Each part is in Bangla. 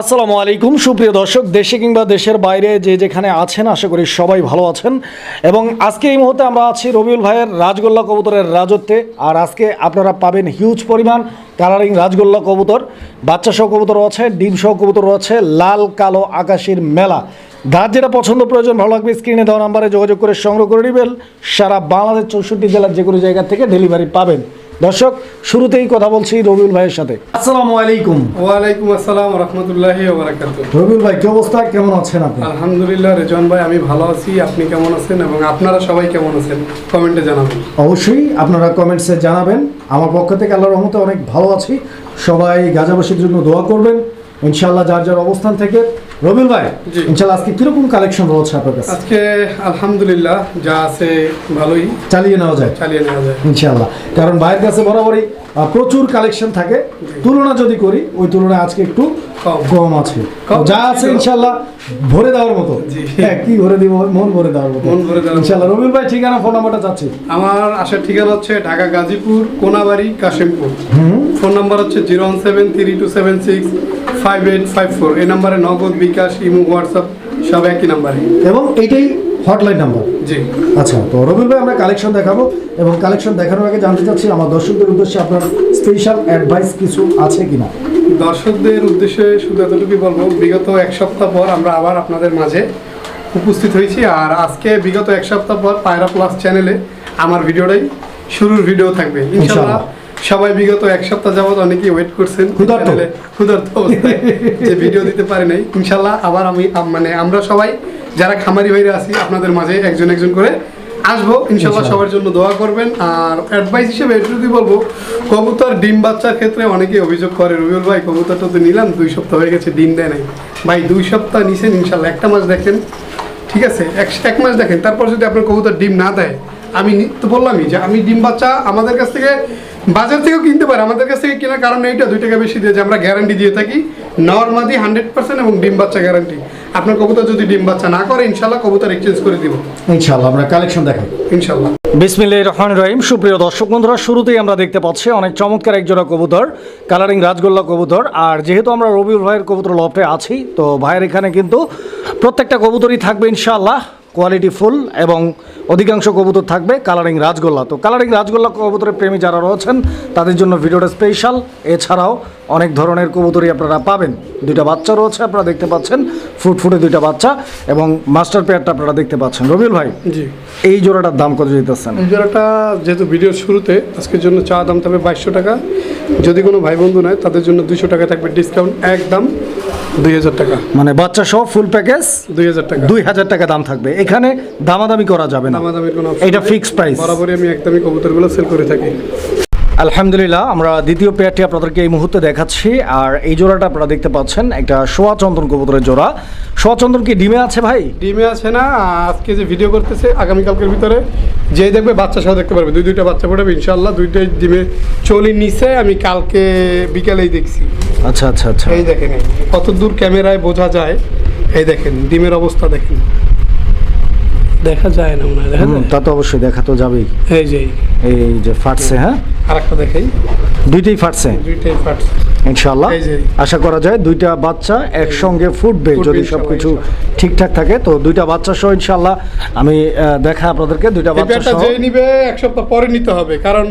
আসসালামু আলাইকুম। সুপ্রিয় দর্শক, দেশে কিংবা দেশের বাইরে যে যেখানে আছেন, আশা করি সবাই ভালো আছেন। এবং আজকে এই মুহূর্তে আমরা আছি রবিউল ভাইয়ের রাজগোল্লা কবুতরের রাজত্বে। আর আজকে আপনারা পাবেন হিউজ পরিমাণ কালারিং রাজগোল্লা কবুতর। বাচ্চা সহ কবুতর আছে ডিম সহ কবুতর আছে লাল, কালো, আকাশের মেলা। যার যেটা পছন্দ প্রয়োজন, ভালো লাগবে স্ক্রিনে দেওয়া নাম্বারে যোগাযোগ করে সংগ্রহ করে নেবেন। সারা বাংলাদেশ চৌষট্টি জেলার যে কোনো জায়গা থেকে ডেলিভারি পাবেন। দর্শক শুরুতেই কথা বলছি রবিউল ভাইয়ের সাথে। আসসালামু আলাইকুম। ওয়ালাইকুম আসসালাম রহমতুল্লাহি রবিউল ভাই কি অবস্থা? কেমন আছেন আপনি? আলহামদুলিল্লাহ রেজন ভাই আমি ভালো আছি। আপনি কেমন আছেন এবং আপনারা সবাই কেমন আছেন? কমেন্টে জানাবেন। অবশ্যই আপনারা কমেন্টসে জানাবেন। আমার পক্ষ থেকে আল্লাহর রহমতে অনেক ভালো আছি। সবাই গাজাবাসীর জন্য দোয়া করবেন। ইনশাআল্লাহ যার যার অবস্থান থেকে রবিউল ভাই। ইনশাআল্লাহ আজকে কীরকম কালেকশন রয়েছে আপনার কাছে? আজকে আলহামদুলিল্লাহ যা আছে ভালোই। চালিয়ে নেওয়া যায়। চালিয়ে নেওয়া যায়। ইনশাআল্লাহ। কারণ ভাইয়ের কাছে বরাবরই প্রচুর কালেকশন থাকে। তুলনা যদি করি ওই তুলনায় আজকে একটু কম। আছে। যা আছে ইনশাল্লাহ ভরে দেওয়ার মতো। হ্যাঁ কি ভরে দিব? মন ভরে দেওয়ার মতো। মন ভরে দেওয়ার মতো। ইনশাআল্লাহ রবিউল ভাই ঠিকানা ফোন নাম্বারটা চাচ্ছি। আমার আসার ঠিকানা হচ্ছে ঢাকা গাজীপুর কোনাবাড়ি কাশিমপুর। ফোন নাম্বার হচ্ছে zero one seven three two seven six five eight five four. এই নাম্বারে নগদ বিকাশ ইমো হোয়াটসঅ্যাপ সব একই নাম্বারে। এবং এটাই হটলাইন নাম্বার আচ্ছা তো রবিউল ভাই আমরা কালেকশন দেখাবো এবং কালেকশন দেখানোর আগে জানতে চাচ্ছি আমার দর্শকদের উদ্দেশ্যে আপনার স্পেশাল অ্যাডভাইস কিছু আছে কিনা? দর্শকদের উদ্দেশ্যে শুধু এতটুকুই বলব বিগত এক সপ্তাহ পর আমরা আবার আপনাদের মাঝে উপস্থিত হয়েছি। আর আজকে বিগত এক সপ্তাহ পর পায়রা প্লাস চ্যানেলে আমার ভিডিওটাই শুরুর ভিডিও থাকবে। ইনশাআল্লাহ সবাই বিগত এক সপ্তাহ যাবত অনেকেই ওয়েট করছেন। ক্ষুধার্ত। ক্ষুধার্ত অবস্থায় যে ভিডিও দিতে পারি নাই। ইনশাআল্লাহ আবার আমি মানে আমরা সবাই যারা খামারি ভাইরা আছি আপনাদের মাঝে একজন একজন করে আসব। ইনশাল্লাহ সবার জন্য দোয়া করবেন। আর অ্যাডভাইস হিসেবে এটুকুই বলব কবুতর ডিম বাচ্চার ক্ষেত্রে অনেকে অভিযোগ করে রবিউল ভাই কবুতরটা তো নিলাম দুই সপ্তাহ হয়ে গেছে ডিম দেয় নাই। ভাই দুই সপ্তাহ নিছেন ইনশাল্লাহ একটা মাস দেখেন। ঠিক আছে এক এক মাস দেখেন তারপর যদি আপনার কবুতর ডিম না দেয় আমি তো বললামই যে আমি ডিম বাচ্চা আমাদের কাছ থেকে বাজার থেকেও কিনতে পারে। আমাদের কাছ থেকে কেনার কারণ এইটা দুই টাকা বেশি দিয়ে যে আমরা গ্যারান্টি দিয়ে থাকি। নর্মাদি হান্ড্রেড পার্সেন্ট এবং ডিম বাচ্চা গ্যারান্টি আপনার কবুতর যদি ডিম বাচ্চা না করে ইনশাল্লাহ কবুতর এক্সচেঞ্জ করে দিব। ইনশাআল্লাহ আমরা কালেকশন দেখাই। ইনশাল্লাহ বিসমিল্লাহির রহমানির রহিম। সুপ্রিয় দর্শক বন্ধুরা শুরুতেই আমরা দেখতে পাচ্ছি অনেক চমৎকার একজোড়া কবুতর কালারিং রাজগোল্লা কবুতর। আর যেহেতু আমরা রবিউল ভাইয়ের কবুতর লফে আছি তো ভাইয়ের এখানে কিন্তু প্রত্যেকটা কবুতরই থাকবে ইনশাআল্লাহ। কোয়ালিটি ফুল এবং অধিকাংশ কবুতর থাকবে কালারিং রাজগোল্লা। তো কালারিং রাজগোল্লা কবুতরের প্রেমী যারা রয়েছেন তাদের জন্য ভিডিওটা স্পেশাল এছাড়াও অনেক ধরনের কবুতরই আপনারা পাবেন। দুইটা বাচ্চা রয়েছে আপনারা দেখতে পাচ্ছেন। ফুটফুটে দুইটা বাচ্চা এবং মাস্টার পেয়ারটা আপনারা দেখতে পাচ্ছেন। রবিউল ভাই জি। এই জোড়াটার দাম কত দিতেছেন? এই জোড়াটা যেহেতু ভিডিওর শুরুতে আজকের জন্য চা দাম থাকবে বাইশশো টাকা। যদি কোনো ভাই বন্ধু নেয় তাদের জন্য দুইশো টাকা থাকবে ডিসকাউন্ট একদম দুই হাজার টাকা। মানে বাচ্চা সহ ফুল প্যাকেজ দুই হাজার টাকা। দুই হাজার টাকা দাম থাকবে। এখানে দামাদামি করা যাবে না। দামাদামির কোনো এটা ফিক্সড প্রাইস বরাবরই আমি একদমই কবুতরগুলো সেল করে থাকি। আলহামদুলিল্লাহ আমরা দ্বিতীয় পেয়ারটি আপনাদেরকে এই মুহূর্তে দেখাচ্ছি। আর এই জোড়াটা আপনারা দেখতে পাচ্ছেন একটা সোয়া চন্দন কবুতরের জোড়া। সোয়া চন্দন কি ডিমে আছে ভাই? ডিমে আছে না আজকে যে ভিডিও করতেছে আগামীকালকের ভিতরে যে দেখবে বাচ্চা সহ দেখতে পারবে। দুই দুইটা বাচ্চা পড়বে ইনশাল্লাহ দুইটাই ডিমে চলি নিচে আমি কালকে বিকেলেই দেখছি। আচ্ছা আচ্ছা আচ্ছা। এই দেখেন কত দূর ক্যামেরায় বোঝা যায় এই দেখেন ডিমের অবস্থা দেখেন। দেখা যায় না মনে হয় দেখা যায়? তা তো অবশ্যই দেখা তো যাবেই। এই যে এই। যে ফাটছে হ্যাঁ? আর একটা দেখাই। দুইটাই ফাটছে। দুইটাই পার্টস ইনশাল্লাহ আশা করা যায় দুইটা বাচ্চা একসঙ্গে ফুটবে যদি সবকিছু ঠিকঠাক থাকে। তো দুইটা বাচ্চা সহ ইনশাল্লাহ আমি দেখা আপনাদেরকে দুইটা বাচ্চা যে নিবে এক সপ্তাহ পরে নিতে হবে কারণ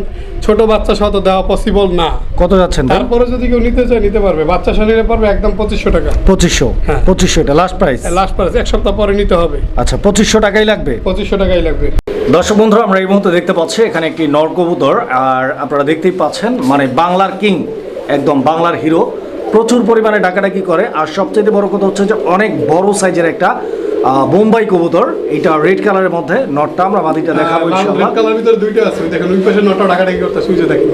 ছোট বাচ্চা সহ তো দেওয়া পসিবল না। কত যাচ্ছেন তারপরে যদি কেউ নিতে চায় নিতে পারবে। বাচ্চা সহ নিতে পারবে একদম পঁচিশশো টাকা। পঁচিশশো? হ্যাঁ। পঁচিশশো এটা লাস্ট প্রাইস লাস্ট প্রাইস এক সপ্তাহ পরে নিতে হবে। আচ্ছা পঁচিশশো টাকাই লাগবে? পঁচিশশো টাকাই লাগবে। দর্শক বন্ধুরা আমরা এই মুহূর্তে দেখতে পাচ্ছি এখানে একটি নর কবুতর আর আপনারা দেখতেই পাচ্ছেন মানে বাংলার কিং একদম বাংলার হিরো। প্রচুর পরিমাণে ডাকাডাকি করে। আর সবচেয়ে বড় কথা হচ্ছে যে অনেক বড় সাইজের একটা আহ, বোম্বাই কবুতর। এটা রেড কালারের মধ্যে নটটা আমরা বাদিটা দেখাবো ইনশাআল্লাহ রেড কালারের ভিতরে দুইটা আছে। দেখেন ওই পাশে নটটা ডাকাডাকি করতে সুইজে দেখি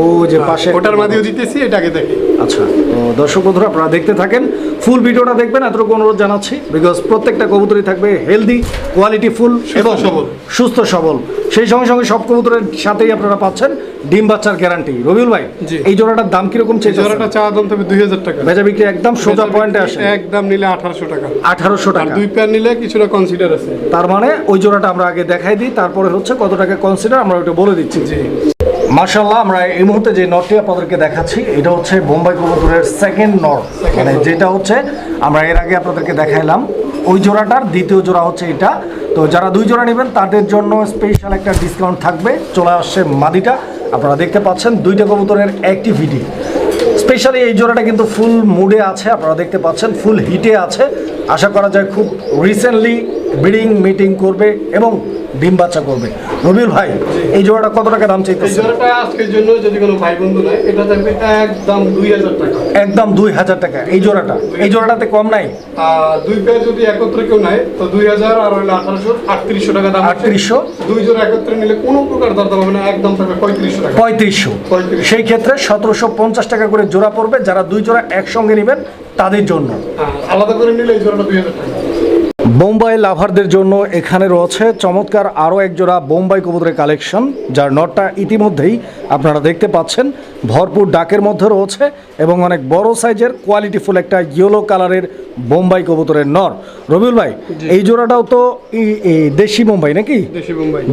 ও যে পাশে হ্যাঁ, ওটার মাঝেও দিতেছি এটাকে দেখি। আচ্ছা তো দর্শক বন্ধুরা আপনারা দেখতে থাকেন। ফুল ভিডিওটা দেখবেন এতটুকু অনুরোধ জানাচ্ছি। বিকজ প্রত্যেকটা কবুতরই থাকবে হেলদি কোয়ালিটি ফুল এবং সবল। সুস্থ সবল। সেই সঙ্গে সঙ্গে সব কবুতরের সাথেই আপনারা পাচ্ছেন ডিম বাচ্চার গ্যারান্টি রবিউল ভাই। এই জোড়াটার দাম কীরকম এই জোড়াটা চা দাম থাকবে দুই হাজার টাকা। বেচা বিক্রি একদম সোজা পয়েন্টে আসে একদম নিলে আঠারোশো টাকা। আঠারোশো টাকা। দুই পেয়ার নিলে কিছুটা কনসিডার আছে। তার মানে ওই জোড়াটা আমরা আগে দেখাই দিই তারপরে হচ্ছে কত টাকা কনসিডার আমরা ওইটা বলে দিচ্ছি। জি। মাশাল্লাহ আমরা এই মুহূর্তে যে নটটি আপনাদেরকে দেখাচ্ছি, এটা হচ্ছে বোম্বাই কবুতরের সেকেন্ড নট মানে যেটা হচ্ছে, আমরা এর আগে আপনাদেরকে দেখাইলাম, ওই জোড়াটার দ্বিতীয় জোড়া হচ্ছে এটা। তো যারা দুই জোড়া নেবেন, তাদের জন্য স্পেশাল একটা ডিসকাউন্ট থাকবে। চলে আসছে মাদিটা। আপনারা দেখতে পাচ্ছেন, দুইটা কবুতরের অ্যাক্টিভিটি স্পেশালি এই জোড়াটা কিন্তু ফুল মুডে আছে, আপনারা দেখতে পাচ্ছেন ফুল হিটে আছে। আশা করা যায় খুব রিসেন্টলি ব্রিডিং মিটিং করবে এবং ডিম বাচ্চা করবে। রবিউল ভাই এই জোড়াটা কত টাকা দাম এই জোড়াটা আজকের জন্য যদি কোনো ভাই বন্ধু নেয় এটা থাকবে একদম দুই হাজার টাকা। একদম দুই হাজার টাকা। এই জোড়াটা এই জোড়াটাতে কম নাই? দুই পেয়ার যদি একত্রে কেউ নেয় তো দুই হাজার আর হইলে আঠারোশো আটত্রিশশো টাকা দাম। 3800 দুই জোড়া একত্রে নিলে কোনো প্রকার দরদাম হবে না একদম থাকবে পঁয়ত্রিশশো টাকা। পঁয়ত্রিশশো। সেই ক্ষেত্রে সতেরোশো পঞ্চাশ টাকা করে জোড়া পড়বে। যারা দুই জোড়া একসঙ্গে নেবেন তাদের জন্য। আলাদা করে নিলে এই জোড়াটা দুই হাজার টাকা। বোম্বাই লাভারদের জন্য এখানে রয়েছে চমৎকার আরও একজোড়া বোম্বাই কবুতরের কালেকশন যার নটটা ইতিমধ্যেই আপনারা দেখতে পাচ্ছেন। ভরপুর ডাকের মধ্যে রয়েছে এবং অনেক বড় সাইজের কোয়ালিটিফুল একটা ইয়েলো কালারের বোম্বাই কবুতরের নর। রবিউল ভাই এই জোড়াটাও তো দেশি বোম্বাই নাকি?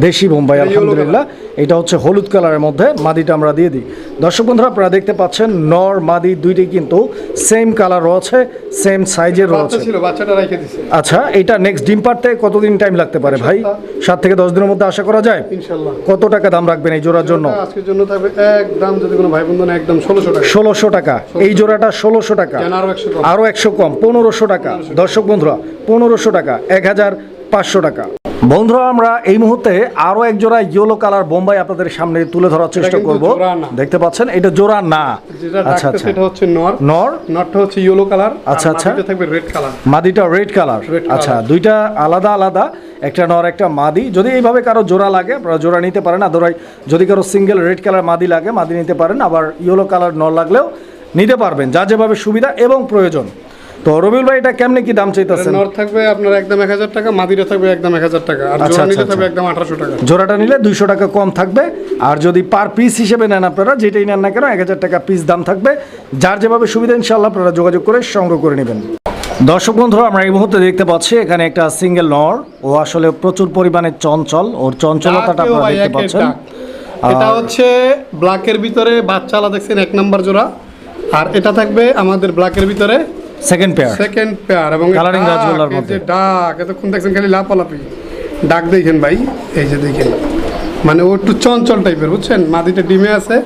দেশি বোম্বাই। আলহামদুলিল্লাহ। এটা হচ্ছে হলুদ কালারের মধ্যে মাদিটা আমরা দিয়ে দিই। দর্শক বন্ধুরা আপনারা দেখতে পাচ্ছেন নর মাদি দুইটি কিন্তু সেম কালার রয়েছে সেম সাইজের রয়েছে। আচ্ছা এটা নেক্সট ডিম পারতে কতদিন টাইম লাগতে পারে ভাই? সাত থেকে দশ দিনের মধ্যে আশা করা যায়? ইনশাল্লাহ। কত টাকা দাম রাখবেন এই জোড়ার জন্য? আজকের জন্য থাকবে একদম যদি কোনো ভাই বন্ধু একদম ষোলোশো টাকা। ষোলোশো টাকা। এই জোড়াটা ষোলোশো টাকা। আরও একশো কম? আরও একশো কম পনেরোশো টাকা। দর্শক বন্ধুরা পনেরোশো টাকা এক হাজার পাঁচশো টাকা। বন্ধুরা আমরা এই মুহূর্তে আরও এক জোড়া ইয়েলো কালার বোম্বাই আপনাদের সামনে তুলে ধরার চেষ্টা করব। দেখতে পাচ্ছেন এটা জোড়া না। আচ্ছা আচ্ছা। সেটা হচ্ছে নর। নর? নটটা হচ্ছে ইয়েলো কালার আচ্ছা, আচ্ছা। থাকবে রেড কালার মাদিটা রেড কালার আচ্ছা দুইটা আলাদা আলাদা একটা নর একটা মাদি। যদি এইভাবে কারও জোড়া লাগে আপনারা জোড়া নিতে পারেন। আদরাই যদি কারও সিঙ্গেল রেড কালার মাদি লাগে মাদি নিতে পারেন। আবার ইয়েলো কালার নর লাগলেও নিতে পারবেন। যা যেভাবে সুবিধা এবং প্রয়োজন। তো রবিউল ভাই এটা কেমনে কি দাম চাইতেছেন? নর থাকবে আপনার একদম এক হাজার টাকা মাদিরা থাকবে একদম এক হাজার টাকা আর আচ্ছা, জোড়া আচ্ছা, নিলে থাকবে আচ্ছা। একদম আঠারোশো টাকা। জোড়াটা নিলে দুইশো টাকা কম থাকবে আর যদি পার পিস হিসেবে নেন আপনারা যেটাই নেন না কেন এক হাজার টাকা পিস দাম থাকবে। যার যেভাবে সুবিধা ইনশাল্লাহ আপনারা যোগাযোগ করে সংগ্রহ করে নেবেন। দর্শক বন্ধুরা আমরা এই মুহূর্তে দেখতে পাচ্ছি এখানে একটা সিঙ্গেল নর ও আসলে প্রচুর পরিমাণে চঞ্চল ওর চঞ্চলতাটা আপনারা দেখতে পাচ্ছেন। এটা হচ্ছে ব্ল্যাকের ভিতরে বাচ্চা দেখছেন এক নাম্বার জোড়া। আর এটা থাকবে আমাদের ব্ল্যাকের ভিতরে সেকেন্ড পেয়ার সেকেন্ড পেয়ার এবং ডাক, গাছগুলোর মধ্যে। ডাক এতক্ষণ দেখছেন খালি লাপালাপি ডাক দেখেন ভাই এই যে দেখেন। মানে ও একটু চঞ্চল টাইপের বুঝছেন? মাদিটা ডিমে আছে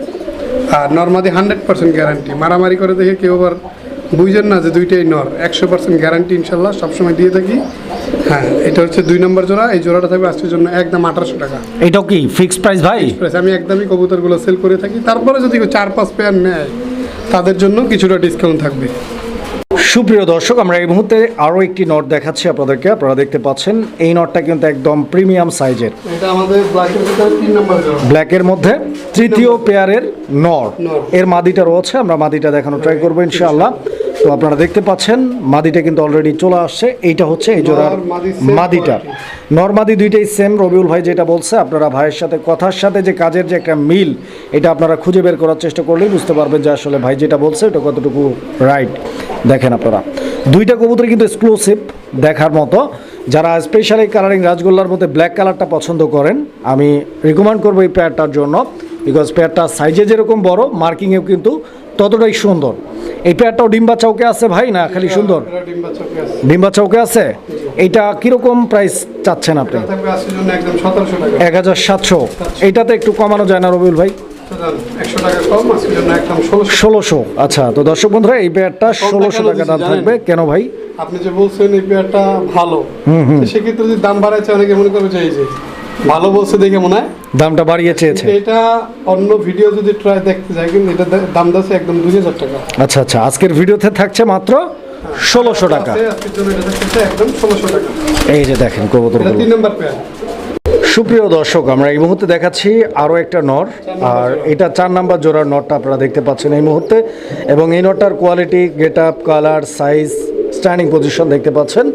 আর নর্মাদি হান্ড্রেড পার্সেন্ট গ্যারান্টি মারামারি করে দেখে কেউ আবার বুঝেন না যে দুইটাই নর। একশো পার্সেন্ট গ্যারান্টি ইনশাল্লাহ সবসময় দিয়ে থাকি। হ্যাঁ এটা হচ্ছে দুই নম্বর জোড়া। এই জোড়াটা থাকবে আজকের জন্য একদম আঠারোশো টাকা। এটাও কি ফিক্সড প্রাইস ভাই? প্রাইস আমি একদমই কবুতরগুলো সেল করে থাকি। তারপরে যদি চার পাঁচ পেয়ার নেয় তাদের জন্য কিছুটা ডিসকাউন্ট থাকবে। সুপ্রিয় দর্শক আমরা এই মুহূর্তে আরও একটি নট দেখাচ্ছি আপনাদেরকে। আপনারা দেখতে পাচ্ছেন এই নটটা কিন্তু একদম প্রিমিয়াম সাইজের। এটা আমাদের ব্ল্যাকের তিন নম্বর জোড়া ব্ল্যাকের মধ্যে তৃতীয় পেয়ারের নট। নর। এর মাদিটা রয়েছে আমরা মাদিটা দেখানো ট্রাই করব ইনশাআল্লাহ। তো আপনারা দেখতে পাচ্ছেন মাদিটা কিন্তু অলরেডি চলে আসছে। এইটা হচ্ছে এই জোড়ার মাদিটা। নর মাদি দুইটাই সেম রবিউল ভাই যেটা বলছে আপনারা ভাইয়ের সাথে কথার সাথে যে কাজের যে একটা মিল এটা আপনারা খুঁজে বের করার চেষ্টা করলেই বুঝতে পারবেন যে আসলে ভাই যেটা বলছে এটা কতটুকু রাইট দেখেন আপনারা দুইটা কবুতর কিন্তু এক্সক্লুসিভ দেখার মতো। যারা স্পেশালি কালারিং রাজগোল্লার মধ্যে ব্ল্যাক কালারটা পছন্দ করেন আমি রিকমেন্ড করব এই পেয়ারটার জন্য। বিকজ পেয়ারটা সাইজে যেরকম বড় মার্কিংয়েও কিন্তু ততটাই সুন্দর। এই পেয়ারটাও ডিম্বা চৌকে আছে ভাই? না খালি সুন্দর। ডিম্বা চৌকে আছে। এইটা কীরকম প্রাইস চাচ্ছেন আপনি? এক হাজার সাতশো। এইটাতে একটু কমানো যায় না রবিউল ভাই? ষোলোশো। আচ্ছা তো দর্শক বন্ধুরা এই পেয়ারটা ষোলোশো টাকা দাম থাকবে। কেন ভাই? আপনি যে বলছেন এই পেয়ারটা ভালো সেক্ষেত্রে যদি দাম বাড়াচ্ছে অনেকে মনে করবে যে ভালো বলছে দেখে মনে হয়। দামটা বাড়িয়ে চেয়েছে। এটা অন্য ভিডিও যদি ট্রাই দেখতে যাই কিন্তু এটা দাম দাচ্ছে একদম দুই হাজার টাকা। আচ্ছা আচ্ছা আজকের ভিডিওতে থাকছে মাত্র ষোলোশো টাকা। একদম ষোলোশো টাকা। এই যে দেখেন এটা কবুতরগুলো তিন নম্বর পেয়ার সুপ্রিয় দর্শক আমরা এই মুহূর্তে দেখাচ্ছি আরও একটা নর আর এটা চার নাম্বার জোড়ার নটটা আপনারা দেখতে পাচ্ছেন এই মুহূর্তে এবং এই নটটার quality get up colour size standing position দেখতে পাচ্ছেন।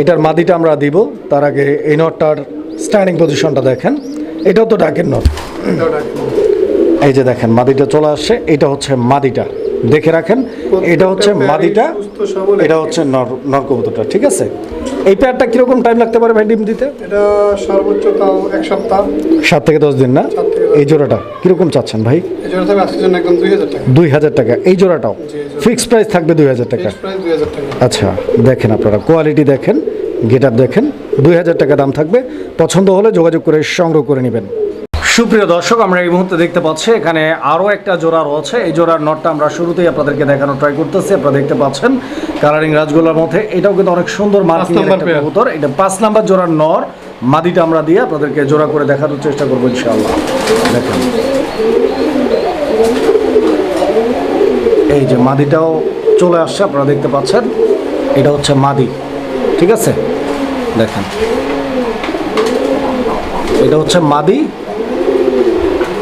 এটার মাদিটা আমরা দিব তার আগে এই নটটার স্ট্যান্ডিং পজিশনটা দেখেন এটাও তো ডাকের নট। এই যে দেখেন মাদিটা চলে আসছে এটা হচ্ছে মাদিটা। দেখে রাখেন এটা হচ্ছে মাদিটা এটা হচ্ছে নর ঠিক আছে? এই পেয়ারটা কীরকম টাইম লাগতে পারে ভাই ডিম দিতে? এটা সর্বোচ্চ তাও এক সপ্তাহ। সাত থেকে দশ দিন না? এই জোড়াটা কীরকম চাচ্ছেন ভাই? এই জন্য থাকবে আজকের জন্য একদম দুই হাজার টাকা। দুই হাজার টাকা। এই জোড়াটাও? ফিক্সড প্রাইস থাকবে দুই হাজার টাকা? আচ্ছা দেখেন আপনারা। কোয়ালিটি দেখেন। গেট আপ দেখেন। দুই হাজার টাকা দাম থাকবে। পছন্দ হলে যোগাযোগ করে সংগ্রহ করে নেবেন। সুপ্রিয় দর্শক আমরা এই মুহূর্তে দেখতে পাচ্ছি এখানে আরও একটা জোড়া রয়েছে। এই জোড়ার নটটা আমরা শুরুতেই আপনাদেরকে দেখানো ট্রাই করতেছি। আপনারা দেখতে পাচ্ছেন কালারিং রাজগোলার মধ্যে। এটাও কিন্তু অনেক সুন্দর মার্কিং কবুতর। এটা পাঁচ নাম্বার জোড়ার নর। মাদিটা আমরা দিয়ে আপনাদেরকে জোড়া করে দেখানোর চেষ্টা করব ইনশাআল্লাহ। দেখেন। এই যে মাদিটাও চলে আসছে আপনারা দেখতে পাচ্ছেন। এটা হচ্ছে মাদি। ঠিক আছে? দেখেন। এটা হচ্ছে মাদি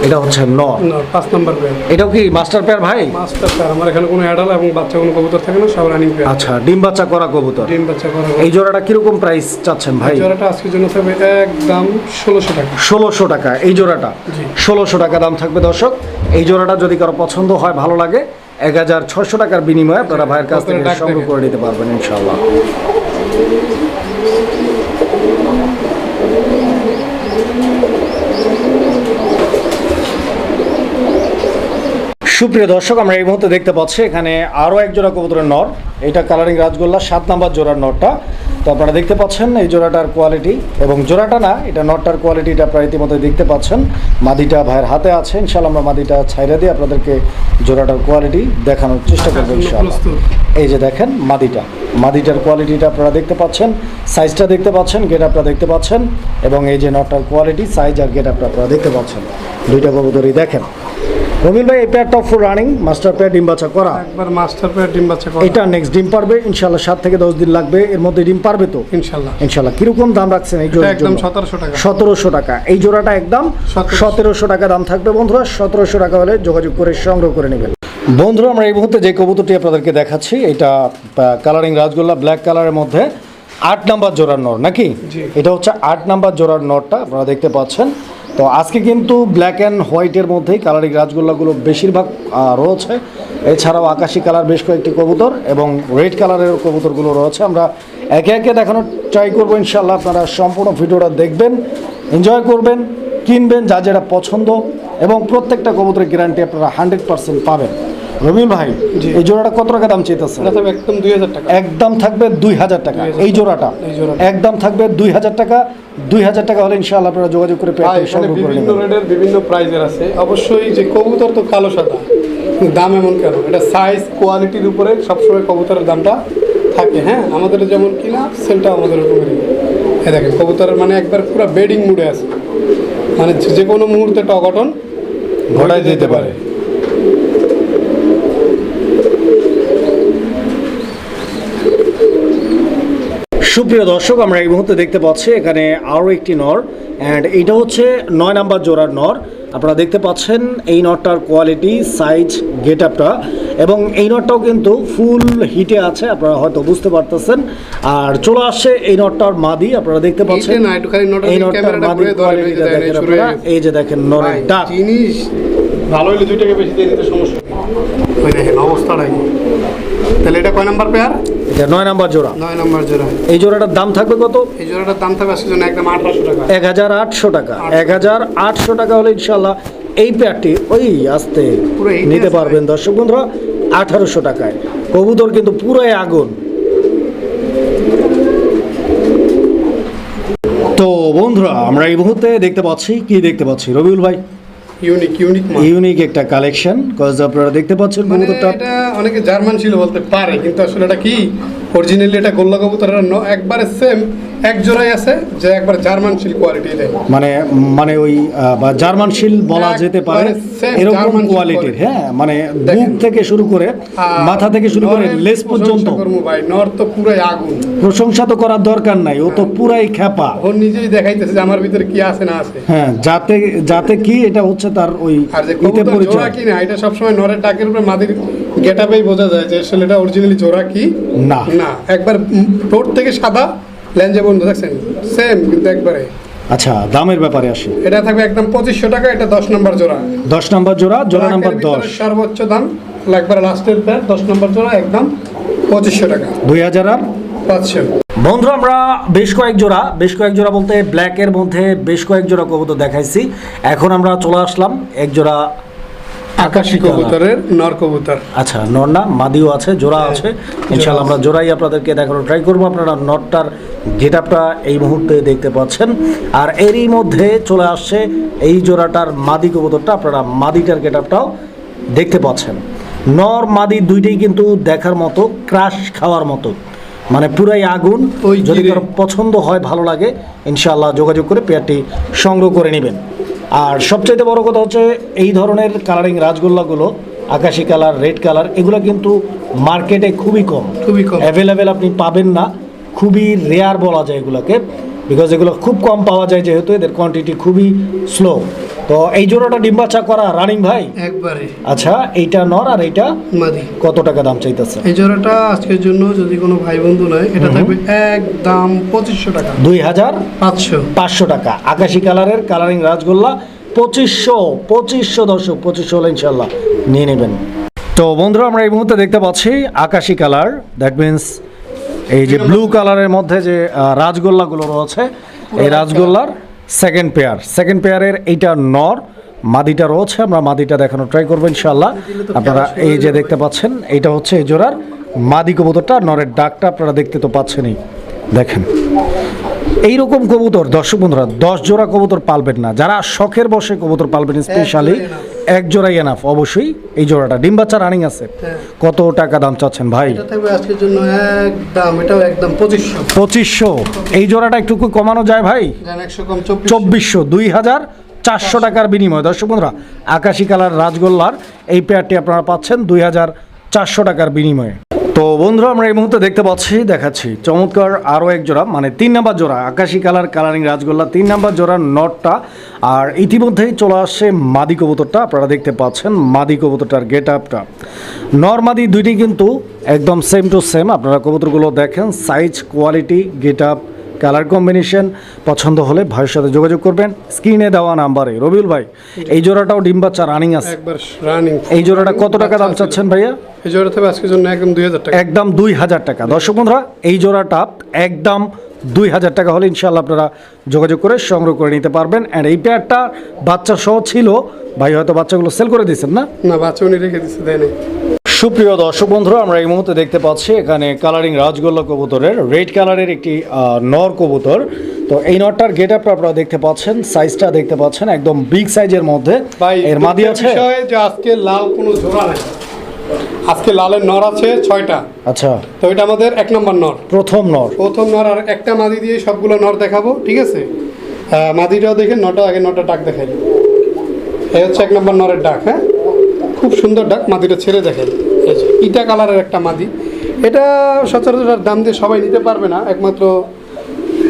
এটা হচ্ছে নর। পাঁচ নাম্বার পেয়ার এটাও কি মাস্টার পেয়ার ভাই? মাস্টার পেয়ার আমার এখানে কোনো অ্যাডাল এবং বাচ্চা কোনো কবুতর থাকে না সব রানিং পেয়ার আচ্ছা ডিম বাচ্চা করা কবুতর। ডিম বাচ্চা করা এই জোড়াটা কীরকম প্রাইস চাচ্ছেন ভাই? জোড়াটা আজকের জন্য থাকবে একদম ষোলোশো টাকা। ষোলোশো টাকা এই জোড়াটা। ষোলোশো টাকা দাম থাকবে দর্শক। এই জোড়াটা যদি কারও পছন্দ হয় ভালো লাগে এক হাজার ছশো টাকার বিনিময়ে আপনারা ভাইয়ের কাছ থেকে সংগ্রহ করে নিতে পারবেন ইনশাল্লাহ সুপ্রিয় দর্শক, আমরা এই মুহূর্তে দেখতে পাচ্ছি এখানে আরও এক জোড়া কবুতরের নর। এটা কালারিং রাজগোল্লা, সাত নাম্বার জোড়ার নরটা। তো আপনারা দেখতে পাচ্ছেন এই জোড়াটার কোয়ালিটি এবং জোড়াটা না এটা নটটার কোয়ালিটিটা আপনারা ইতিমধ্যে দেখতে পাচ্ছেন। মাদিটা ভাইয়ের হাতে আছে ইনশাল্লাহ আমরা মাদিটা ছাইরা দিয়ে আপনাদেরকে জোড়াটার কোয়ালিটি দেখানোর চেষ্টা করব ইনশাল্লাহ এই যে দেখেন মাদিটা। মাদিটার কোয়ালিটিটা আপনারা দেখতে পাচ্ছেন সাইজটা দেখতে পাচ্ছেন গেট আপনারা দেখতে পাচ্ছেন এবং এই যে নটটার কোয়ালিটি সাইজ আর গেট আপনারা দেখতে পাচ্ছেন। দুইটা কবুতরই দেখেন। রবিল ভাই এই top four running master pair ডিম বাচ্চা করা। একবার মাস্টার পেয়ার ডিম বাচ্চা করা। এটা নেক্সট ডিম পারবে ইনশাল্লাহ সাত থেকে দশ দিন লাগবে এর মধ্যে ডিম পারবে তো? ইনশাল্লাহ ইনশাল্লাহ কীরকম দাম রাখছেন এই জোড়ার একদম সতেরোশো টাকা। সতেরোশো টাকা। এই জোড়াটা একদম 1700 সতেরোশো টাকা দাম থাকবে বন্ধুরা সতেরোশো টাকা হলে যোগাযোগ করে সংগ্রহ করে নেবেন। বন্ধুরা আমরা এই মুহূর্তে যে কবুতরটি আপনাদেরকে দেখাচ্ছি এটা কালারিং রাজগোল্লা ব্ল্যাক কালারের মধ্যে আট নাম্বার জোড়ার নর নাকি? এটা হচ্ছে আট নাম্বার জোড়ার নরটা আপনারা দেখতে পাচ্ছেন। তো আজকে কিন্তু ব্ল্যাক অ্যান্ড হোয়াইটের মধ্যেই কালারিং রাজগোল্লাগুলো বেশিরভাগ রয়েছে। এছাড়াও আকাশি কালার বেশ কয়েকটি কবুতর এবং রেড কালারের কবুতরগুলো রয়েছে। আমরা একে একে দেখানোর ট্রাই করব ইনশাল্লাহ আপনারা সম্পূর্ণ ভিডিওটা দেখবেন এনজয় করবেন, কিনবেন যা যেটা পছন্দ এবং প্রত্যেকটা কবুতরের গ্যারান্টি আপনারা হান্ড্রেড পাবেন। রবিউল ভাই। এই জোড়াটা কত টাকা দাম চেয়েছে একদম দুই হাজার টাকা। একদম থাকবে দুই হাজার টাকা। এই জোড়াটা। একদম থাকবে দুই হাজার টাকা। দুই হাজার টাকা হলে ইনশাআল্লাহ আপনারা যোগাযোগ করে বিভিন্ন রেটের বিভিন্ন প্রাইজের আছে। অবশ্যই যে কবুতর তো কালো সাদা দাম এমন কেন? এটা সাইজ কোয়ালিটির উপরে সবসময় কবুতরের দামটা থাকে হ্যাঁ? আমাদের যেমন কিনা সেলটা আমাদের ওরকমই এই দেখেন কবুতরের মানে একবার পুরো বেডিং মুডে আছে। মানে যে- যে কোনো মুহূর্তে একটা অঘটন ঘটাই যেতে পারে। সুপ্রিয় দর্শক আমরা এই মুহূর্তে দেখতে পাচ্ছি এখানে আরও একটি নর অ্যান্ড এইটা হচ্ছে নয় নাম্বার জোড়ার নর। আপনারা দেখতে পাচ্ছেন এই নটটার কোয়ালিটি সাইজ গেট আপটা এবং এই নটটাও কিন্তু ফুল হিটে আছে আপনারা হয়তো বুঝতে পারতেছেন। আর চলে আসছে এই নটটার মাদি আপনারা দেখতে পাচ্ছেন। এই নটটার যে কোয়ালিটিটা দেখেন, আপনারা। এই যে দেখেন নরের ডাক। জিনিস। ভালো হলে দুই টাকা বেশি দিয়ে দিতে সমস্যা অবস্থাটাই। তাহলে এটা কয় নাম্বার পেয়ার এটা নয় নাম্বার জোড়া। নয় নাম্বার জোড়া। এই জোড়াটার দাম থাকবে কত? এই জোড়াটার দাম থাকবে আজকের জন্য একদম আঠারোশো টাকা। এক হাজার আটশো টাকা। এক হাজার আটশো টাকা হলে ইনশাল্লাহ এই প্যাডটি ওই আসতে নিতে পারবেন। দর্শক বন্ধুরা আঠারোশো টাকায়। কবুতর কিন্তু পুরাই আগুন। তো বন্ধুরা আমরা এই মুহূর্তে দেখতে পাচ্ছি কি দেখতে পাচ্ছি? রবিউল ভাই। ইউনিক ইউনিক ইউনিক একটা কালেকশন কজ আপনারা দেখতে পাচ্ছেন মানে কবুতরটা। এটা অনেকে জার্মান ছিল বলতে পারে কিন্তু আসলে এটা কি? অরিজিনালি এটা গোল্লা কবুতর একবারে সেম এক জোড়াই আছে যে একবার জার্মান শিল কোয়ালিটি মানে মানে ওই জার্মান শিল বলা যেতে পারে এরকম কোয়ালিটির হ্যাঁ মানে বুক থেকে শুরু করে মাথা থেকে শুরু করে লেস পর্যন্ত। ভাই নর তো পুরাই আগুন। প্রশংসা তো করার দরকার নাই ও তো পুরাই খ্যাপা। ও নিজেই দেখাইতেছে যে আমার ভিতরে কি আছে না আছে। হ্যাঁ যাতে যাতে কি এটা হচ্ছে তার ওই আর যে জোড়া কি না এটা সবসময় নরের ডাকের উপরে মাদির গেটাপেই বোঝা যায় যে আসলে এটা অরিজিনালি জোড়া কি? না। না একবার ঠোঁট থেকে সাদা বন্ধ দেখছেন? সেম কিন্তু একবারে। আচ্ছা দামের ব্যাপারে আসি। এটা থাকবে একদম পঁচিশশো টাকা এটা দশ নম্বর জোড়া। দশ নাম্বার জোড়া জোড়া নাম্বার দশ। সর্বোচ্চ দাম একবার লাস্টের প্যার দশ নম্বর জোড়া একদম পঁচিশশো টাকা। দুই হাজার আর? পাঁচশো। বন্ধু আমরা বেশ কয়েক জোড়া বেশ কয়েক জোড়া বলতে ব্ল্যাকের মধ্যে বেশ কয়েক জোড়া কবুতর দেখাইছি। এখন আমরা চলে আসলাম এক জোড়া আকাশি কবুতরের নর কবুতর। আচ্ছা নর না মাদিও আছে জোড়া আছে। ইনশাল্লাহ আমরা জোড়াই আপনাদেরকে দেখানোর ট্রাই করব। আপনারা নটটার গেট আপটা এই মুহূর্তে দেখতে পাচ্ছেন। আর এরই মধ্যে চলে আসছে এই জোড়াটার মাদি কবুতরটা। আপনারা মাদিটার গেট আপটাও দেখতে পাচ্ছেন। নর মাদি দুইটাই কিন্তু দেখার মতো ক্রাশ খাওয়ার মতো। মানে পুরাই আগুন। ওই যদি। কারও পছন্দ হয় ভালো লাগে ইনশাআল্লাহ যোগাযোগ করে পেয়ারটি সংগ্রহ করে নেবেন। আর সবচাইতে বড় কথা হচ্ছে এই ধরনের কালারিং রাজগোল্লাগুলো আকাশি কালার রেড কালার এগুলো কিন্তু মার্কেটে খুবই কম। খুবই কম। অ্যাভেলেবেল আপনি পাবেন না। খুবই রেয়ার বলা যায় এগুলোকে। বিকজ এগুলো খুব কম পাওয়া যায় যেহেতু এদের কোয়ান্টিটি খুবই স্লো তো এই জোড়াটা ডিম্বাচা করা রানিং ভাই? একবারে। আচ্ছা এইটা নর আর এইটা মাদি। কত টাকা দাম চাইতেছে? এই জোড়াটা আজকের জন্য যদি কোনো ভাই বন্ধু নেয় এটা থাকবে একদম পঁচিশশো টাকা। দুই হাজার পাঁচশো। পাঁচশো টাকা। আকাশি কালারের কালারিং রাজগোল্লা পঁচিশশো পঁচিশশো দর্শক পঁচিশশো হলে ইনশাল্লাহ নিয়ে নেবেন। তো বন্ধুরা আমরা এই মুহূর্তে দেখতে পাচ্ছি আকাশি কালার। দ্যাট মিন্স এই যে ব্লু কালারের মধ্যে যে রাজগোল্লাগুলো রয়েছে এই রাজগোল্লার সেকেন্ড পেয়ার সেকেন্ড পেয়ারের এইটা নর মাদিটা রয়েছে আমরা মাদিটা দেখানোর ট্রাই করব ইনশাল্লাহ আপনারা এই যে দেখতে পাচ্ছেন এইটা হচ্ছে এই জোড়ার মাদি কবুতরটা নরের ডাকটা আপনারা দেখতে তো পাচ্ছেনই। দেখেন। এইরকম কবুতর দর্শক বন্ধুরা দশ জোড়া কবুতর পালবেন না। যারা শখের বসে কবুতর পালবেন স্পেশালি এক জোড়াই এনাফ অবশ্যই। এই জোড়াটা ডিম বাচ্চা রানিং আছে। হ্যাঁ। কত টাকা দাম চাচ্ছেন ভাই? আজকের জন্য একদম এটাও একদম পঁচিশশো। পঁচিশশো। এই জোড়াটা একটু কমানো যায় ভাই? চব্বিশশো। দুই হাজার চারশো টাকার বিনিময়। দর্শক বন্ধুরা আকাশি কালার রাজগোল্লার এই পেয়ারটি আপনারা পাচ্ছেন দুই হাজার চারশো টাকার বিনিময়ে। তো বন্ধুরা, আমরা এই মুহূর্তে দেখতে পাচ্ছি, দেখাচ্ছি চমৎকার আরও এক জোড়া মানে তিন নাম্বার জোড়া, আকাশি কালার, কালারিং রাজগোল্লা, তিন নাম্বার জোড়ার নটটা। আর ইতিমধ্যেই চলে আসছে মাদি কবুতরটা, আপনারা দেখতে পাচ্ছেন মাদি কবুতরটার গেট আপটা নর মাদি দুইটি কিন্তু একদম সেম টু সেম আপনারা কবুতরগুলো দেখেন size quality get up colour combination পছন্দ হলে ভাইয়ের সাথে যোগাযোগ করবেন। স্ক্রিনে দেওয়া নাম্বারে। রবিউল ভাই এই জোড়াটাও ডিম বাচ্চা রানিং আছে। একবার রানিং এই জোড়াটা কত টাকা দাম চাচ্ছেন ভাইয়া? এই আজকের জন্য একদম দুই হাজার টাকা। একদম দুই হাজার টাকা। দর্শক বন্ধুরা এই জোড়াটা একদম দুই হাজার টাকা হলে ইনশাল্লাহ আপনারা যোগাযোগ করে সংগ্রহ করে নিতে পারবেন। অ্যান্ড এই পেয়ারটা বাচ্চা সহ ছিল। ভাই হয়তো বাচ্চাগুলো সেল করে দিয়েছেন না? না বাচ্চা উনি রেখে দিচ্ছে দেয় নাই। সুপ্রিয় দর্শক বন্ধুরা আমরা এই মুহূর্তে দেখতে পাচ্ছি এখানে কালারিং রাজগোল্লা কবুতরের রেড কালারের একটি নর কবুতর। তো এই নরটার গেট আপটা আপনারা দেখতে পাচ্ছেন সাইজটা দেখতে পাচ্ছেন একদম বিগ সাইজের মধ্যে। এর মাদি আছে? যে আজকে লাল কোনো জোড়া নেই। আজকে লালের নর আছে ছয়টা। আচ্ছা। তো এটা আমাদের এক নম্বর নর। প্রথম নর। প্রথম নর আর একটা মাদি দিয়ে সবগুলো নর দেখাবো ঠিক আছে? মাদিটাও দেখে নটা আগে নটা ডাক দেখাই। এই হচ্ছে এক নম্বর নরের ডাক হ্যাঁ? খুব সুন্দর ডাক মাদিটা ছেড়ে দেখেন। ইটা কালারের একটা মাদি। এটা সচরাচর দাম দিয়ে সবাই নিতে পারবে না। একমাত্র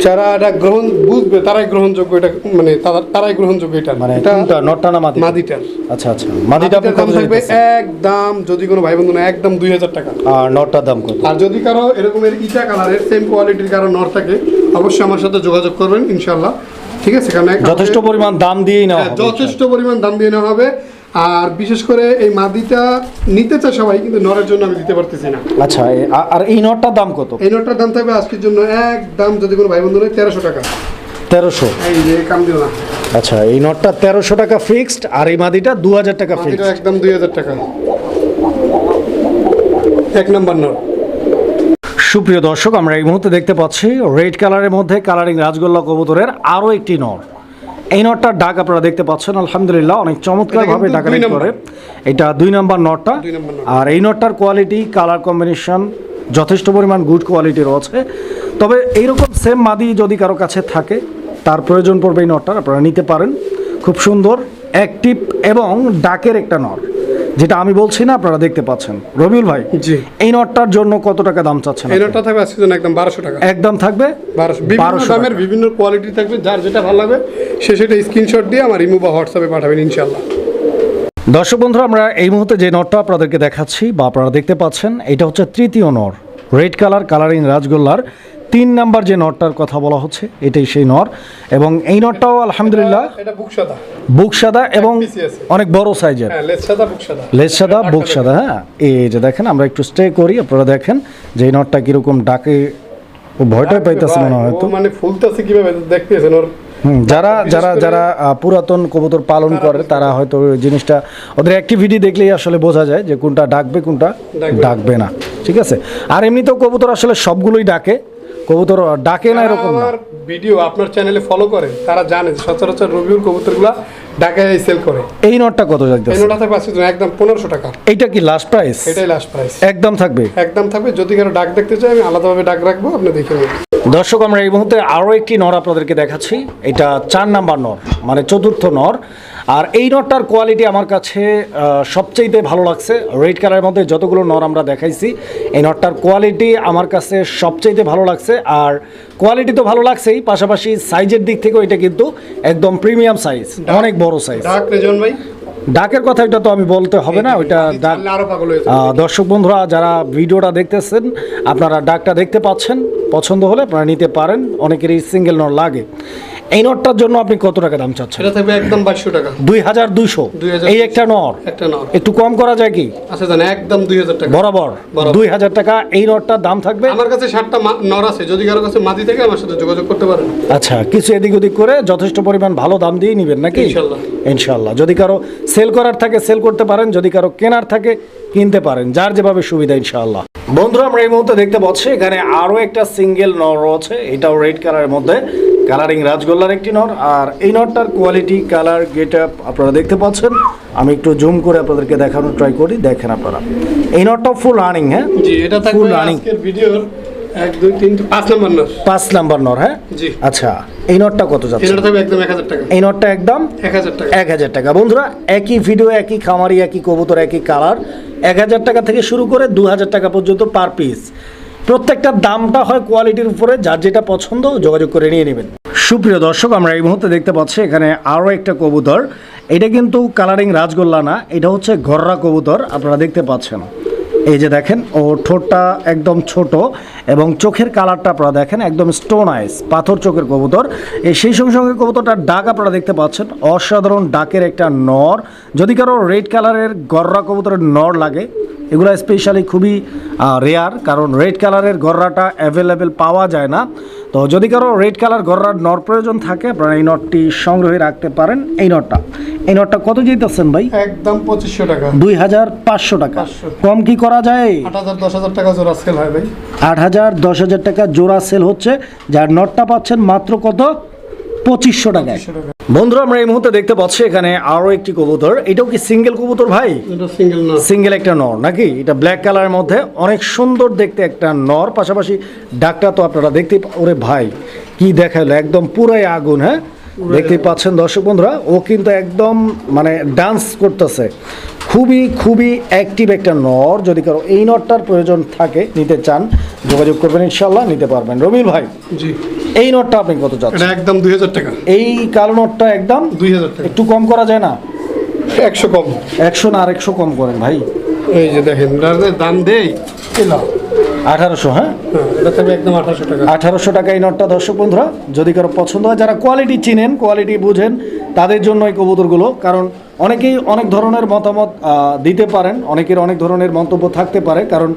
যারা এটা গ্রহণ বুঝবে তারাই গ্রহণযোগ্য এটা মানে তারাই গ্রহণযোগ্য এটা। মানে এটা কোনটা? নরটা মাদি মাদিটার। আচ্ছা আচ্ছা। মাদিটা দাম থাকবে? একদম যদি কোনো ভাই বন্ধু না একদম দুই হাজার টাকা। আর নরটার দাম কত? আর যদি কারও এরকমের ইটা কালারের সেম কোয়ালিটির কারও নট থাকে অবশ্যই আমার সাথে যোগাযোগ করবেন ইনশাল্লাহ ঠিক আছে কারণ যথেষ্ট পরিমাণ দাম দিয়েই নেওয়া হ্যাঁ, যথেষ্ট পরিমাণ দাম দিয়ে নেওয়া হবে। আর বিশেষ করে এই মাদিটা নিতে চায় সবাই কিন্তু নরের জন্য আমি দিতে পারতেছি না। আচ্ছা আর এই নরটার দাম কত? এই নটটার দাম থাকবে আজকের জন্য একদম যদি কোনো ভাই বন্ধু নেই তেরোশো টাকা। তেরোশো? এই যে কাম দিও না। আচ্ছা এই নটটা তেরোশো টাকা ফিক্সড আর এই মাদিটা দু হাজার টাকা ফিক্সড। একদম দুই হাজার টাকা। এক নম্বর নর সুপ্রিয় দর্শক আমরা এই মুহূর্তে দেখতে পাচ্ছি রেড কালারের মধ্যে কালারিং রাজগোল্লা কবুতরের আরও একটি নর এই নটটার ডাক আপনারা দেখতে পাচ্ছেন আলহামদুলিল্লাহ অনেক চমৎকারভাবে ডাকাডাকি করে। এটা দুই নম্বর নটটা। নট। আর এই নটটার কোয়ালিটি কালার কম্বিনেশন যথেষ্ট পরিমাণ গুড কোয়ালিটি রয়েছে। তবে এইরকম সেম মাদি যদি কারও কাছে থাকে তার প্রয়োজন পড়বে এই নটটার আপনারা নিতে পারেন। খুব সুন্দর অ্যাক্টিভ এবং ডাকের একটা নর যেটা আমি বলছি না আপনারা দেখতে পাচ্ছেন। রবিউল ভাই জি। এই নটটার জন্য কত টাকা দাম চাচ্ছেন এই নটটা থাকবে আজকের জন্য একদম বারোশো টাকা। একদম থাকবে? বারোশো। বিভিন্ন দামের বিভিন্ন কোয়ালিটি থাকবে যার যেটা ভালো লাগবে সে সেটা স্ক্রিনশট দিয়ে আমার ইমো বা হোয়াটসঅ্যাপে পাঠাবেন ইনশাল্লাহ দর্শক বন্ধুরা আমরা এই মুহূর্তে যে নটটা আপনাদেরকে দেখাচ্ছি বা আপনারা দেখতে পাচ্ছেন এটা হচ্ছে তৃতীয় নর রেড কালার কালারিং রাজগোল্লার। তিন নাম্বার যে নটটার কথা বলা হচ্ছে এটাই সেই নর। এবং এই নটটাও আলহামদুলিল্লাহ বুক সাদা। এবং অনেক বড় সাইজের। হ্যাঁ লেজ সাদা বুক সাদা। হ্যাঁ? এই যে দেখেন আমরা একটু স্টে করি আপনারা দেখেন যে এই নটটা কীরকম ডাকে ভয়টাই পাইতেছে মনে হয় হয়তো। মানে ফুলতেছে কীভাবে দেখতেছেন ওর যারা যারা যারা পুরাতন কবুতর পালন করে তারা হয়তো জিনিসটা ওদের অ্যাক্টিভিটি দেখলেই আসলে বোঝা যায় যে কোনটা ডাকবে কোনটা ডাকবে না। ঠিক আছে? আর এমনিতেও কবুতর আসলে সবগুলোই ডাকে কবুতর ডাকে না এরকম আমার ভিডিও আপনার চ্যানেলে ফলো করে তারা জানে সচরাচর রবিউল কবুতরগুলা ঢাকায় সেল করে। এই নটটা কত এই যাইতেছে নোটা থাকবে আজকের জন্য একদম পনেরোশো টাকা। এইটা কি লাস্ট প্রাইস এটাই লাস্ট প্রাইস একদম থাকবে? একদম থাকবে যদি কারও ডাক দেখতে চাই আমি আলাদাভাবে ডাক রাখব আপনি দেখে নেবেন। দর্শক আমরা এই মুহূর্তে আরও একটি নর আপনাদেরকে দেখাচ্ছি। এটা চার নাম্বার নর মানে চতুর্থ নর। আর এই নটটার কোয়ালিটি আমার কাছে আহ, সবচাইতে ভালো লাগছে। রেড কালারের মধ্যে যতগুলো নর আমরা দেখাইছি এই নটটার কোয়ালিটি আমার কাছে সবচাইতে ভালো লাগছে। আর কোয়ালিটি তো ভালো লাগছেই পাশাপাশি সাইজের দিক থেকেও এটা কিন্তু একদম প্রিমিয়াম সাইজ অনেক বড় সাইজ ভাই? ডাকের কথা এটা তো আমি বলতে হবে না ওইটা ডাক দর্শক বন্ধুরা যারা ভিডিওটা দেখতেছেন আপনারা ডাকটা দেখতে পাচ্ছেন পছন্দ হলে আপনারা নিতে পারেন অনেকেরই সিঙ্গেল নট লাগে। এই নটটার জন্য আপনি কত টাকা দাম চাচ্ছেন? সেটা থাকবে একদম বাইশশো টাকা। দুই হাজার দুইশো। 2200 এই একটা নর একটা নর একটু কম করা যায় কি? আচ্ছা জান একদম দুই হাজার টাকা। বরাবর। বরাবর। দুই হাজার টাকা এই নটটার দাম থাকবে? আমার কাছে ষাটটা মা- নর আছে। যদি কারও কাছে মাটি থেকে আমার সাথে যোগাযোগ করতে পারেন। আচ্ছা কিছু এদিক ওদিক করে যথেষ্ট পরিমাণ ভালো দাম দিয়ে নেবেন নাকি? ইনশাল্লাহ। ইনশাল্লাহ। যদি কারও সেল করার থাকে সেল করতে পারেন। যদি কারও কেনার থাকে কিনতে পারেন। যার যেভাবে সুবিধা ইনশাল্লাহ। বন্ধুরা আমরা এই মুহূর্তে দেখতে পাচ্ছি এখানে আরও একটা সিঙ্গেল নর রয়েছে। এটাও রেড কালারের মধ্যে। কালারিং রাজগোল্লার একটি নর আর এই নরটার কোয়ালিটি কালার গেট আপ আপনারা দেখতে পাচ্ছেন। আমি একটু জুম করে আপনাদেরকে দেখানোর ট্রাই করি দেখেন আপনারা। এই নরটাও ফুল রানিং হ্যাঁ? জি এটা running। আজকের ভিডিওর এক দুই তিন পাঁচ নম্বর নর। পাঁচ নাম্বার নর হ্যাঁ? জি। আচ্ছা এই নরটা কত যাচ্ছে? এটা থাকবে একদম টাকা। এই নরটা একদম টাকা। বন্ধুরা একই ভিডিও একই খামারি একই কবুতর একই কালার। এক হাজার টাকা থেকে শুরু করে দু হাজার টাকা পর্যন্ত পার পিস প্রত্যেকটা দামটা হয় কোয়ালিটির উপরে, যার যেটা পছন্দ যোগাযোগ করে নিয়ে নেবেন। সুপ্রিয় দর্শক, আমরা এই মুহূর্তে দেখতে পাচ্ছি এখানে আরও একটা কবুতর। এটা কিন্তু কালারিং রাজগোল্লা না, এটা হচ্ছে ঘররা কবুতর, আপনারা দেখতে পাচ্ছেন। এই যে দেখেন, ও ঠোঁটটা একদম ছোট এবং চোখের কালারটা আপনারা দেখেন, একদম স্টোন আইস পাথর চোখের কবুতর। এই সেই সঙ্গে সঙ্গে কবুতরটার ডাক আপনারা দেখতে পাচ্ছেন, অসাধারণ ডাকের একটা নর। যদি কারও রেড কালারের গররা কবুতরের নর লাগে, এগুলো স্পেশালি খুবই রেয়ার কারণ রেড কালারের গররাটা অ্যাভেলেবেল পাওয়া যায় না। তো যদি কারও রেড কালার গররার নট প্রয়োজন থাকে আপনারা এই নটটি সংগ্রহে রাখতে পারেন। এই নটটা এই নটটা কত যেতেছেন ভাই? একদম পঁচিশশো টাকা। দুই হাজার পাঁচশো টাকা। কম কি করা যায়? আট হাজার দশ হাজার টাকা জোড়া সেল হয় ভাই। আট হাজার দশ হাজার টাকা জোড়া সেল হচ্ছে। যার নটটা পাচ্ছেন মাত্র কত? পঁচিশশো টাকায়। টাকা বন্ধুরা আমরা এই মুহূর্তে দেখতে পাচ্ছি এখানে আরও একটি কবুতর। এটাও কি সিঙ্গেল কবুতর ভাই? সিঙ্গেল একটা নর নাকি? এটা ব্ল্যাক কালারের মধ্যে। অনেক সুন্দর দেখতে একটা নর। পাশাপাশি ডাকটা তো আপনারা দেখতে ওরে ভাই কি দেখাল একদম পুরাই আগুন হ্যাঁ? দেখতে পাচ্ছেন দর্শক বন্ধুরা ও কিন্তু একদম মানে ডান্স করতেছে। খুবই খুবই অ্যাক্টিভ একটা নর। যদি কারও এই নরটার প্রয়োজন থাকে নিতে চান যোগাযোগ করবেন ইনশাল্লাহ নিতে পারবেন। রবিল ভাই জি। এই নোটটা আপনি কত চাচ্ছেন? এটা একদম দুই হাজার টাকা। এই কালো নোটটা একদম দুই হাজার টাকা। একটু কম করা যায় না? একশো কম। একশো না আর একশো কম করেন ভাই। এই যে দেখেন দাম দেই। আঠারোশো হ্যাঁ? হ্যাঁ একদম আঠারোশো টাকা। আঠারোশো টাকা এই নটটা দর্শক বন্ধুরা যদি কারও পছন্দ হয় যারা কোয়ালিটি চিনেন কোয়ালিটি বুঝেন তাদের জন্য এই কবুতরগুলো কারণ অনেকেই অনেক ধরনের মতামত দিতে পারেন অনেকের অনেক ধরনের মন্তব্য থাকতে পারে কারণ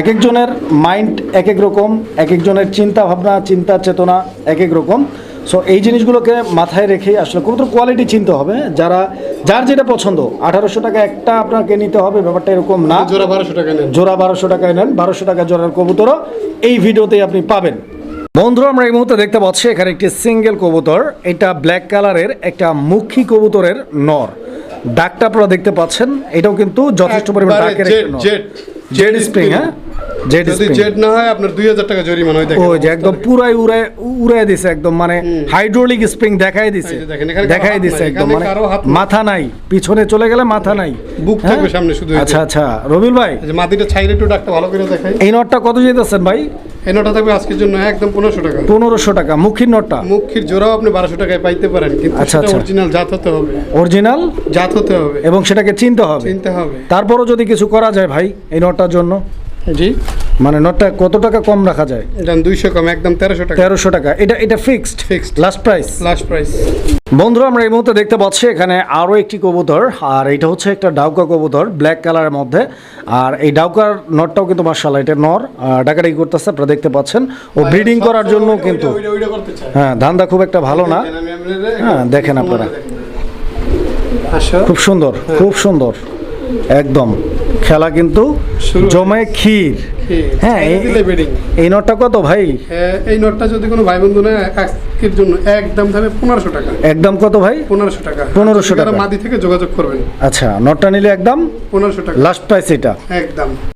এক একজনের মাইন্ড এক এক রকম এক একজনের চিন্তা ভাবনা চিন্তা চেতনা এক এক রকম। সো এই জিনিসগুলোকে মাথায় রেখে আসলে কবুতর কোয়ালিটি চিনতে হবে। যারা যার যেটা পছন্দ আঠারোশো টাকা একটা আপনাকে নিতে হবে ব্যাপারটা এরকম না। জোড়া বারোশো টাকা নেন। জোড়া বারোশো টাকায় নেন বারোশো টাকা জোড়ার কবুতরও এই ভিডিওতেই আপনি পাবেন। বন্ধুরা আমরা এই মুহূর্তে দেখতে পাচ্ছি এখানে একটি সিঙ্গেল কবুতর। এটা ব্ল্যাক কালারের একটা মুখী কবুতরের নর। ডাকটা আপনারা দেখতে পাচ্ছেন। এটাও কিন্তু যথেষ্ট পরিমাণ ডাকের জেড। স্প্রিং হ্যাঁ জেড যদি জেড না হয় আপনার দুই হাজার টাকা জরিমানা হয় দেখেন ওই যে একদম পুরাই উড়ে উড়ে দিছে একদম মানে হাইড্রোলিক স্প্রিং দেখাই দিছে। দেখাই দিছে একদম মানে। মাথা নাই পিছনে চলে গেলে মাথা নাই। বুক হ্যাঁ? থাকবে সামনে শুধু আচ্ছা আচ্ছা। রবিল ভাই? যে মাটিটা ছাইরে একটু ডাকটা ভালো করে দেখাই। এই নটটা কত যেতেছেন ভাই? এই নটা থাকবে আজকের জন্য একদম পনেরোশো টাকা। পনেরোশো টাকা মুখির নটটা? মুখির জোড়াও আপনি বারোশো টাকায় পাইতে পারেন কিন্তু আচ্ছা, সেটা আচ্ছা। অরিজিনাল জাত হতে হবে। অরিজিনাল জাত হতে হবে। এবং সেটাকে চিনতে হবে। চিনতে হবে। তারপরও যদি কিছু করা যায় ভাই এই নটটার জন্য। জি। মানে নটটা কত টাকা কম রাখা যায়? এটা দুইশো কম একদম তেরোশো টাকা। তেরোশো টাকা। এটা এটা fixed Fixed. Last price last price বন্ধুরা আমরা এই মুহূর্তে দেখতে পাচ্ছি এখানে আরও একটি কবুতর আর এটা হচ্ছে একটা ডাউকা কবুতর ব্ল্যাক কালারের মধ্যে। আর এই ডাউকার নটটাও কিন্তু মার্শাল এটা নর ডাকাডাকি করতেছে আপনারা দেখতে পাচ্ছেন। ও ব্রিডিং করার জন্য কিন্তু হ্যাঁ ধান্দা খুব একটা ভালো না। হ্যাঁ, দেখেন আপনারা। খুব সুন্দর খুব সুন্দর। একদম। খেলা কিন্তু হয়ে জমে ক্ষীর। হ্যাঁ এই- নোটটা এই নটটা কত ভাই? এই নোটটা যদি কোনো ভাই বন্ধু নেয় আজকের জন্য একদম থাকবে পনেরোশো টাকা। একদম কত ভাই? পনেরোশো টাকা। পনেরোশো টাকা। মাদি থেকে যোগাযোগ করবেন। আচ্ছা নটটা নিলে একদম পনেরোশো টাকা। লাস্ট প্রাইস এটা। একদম।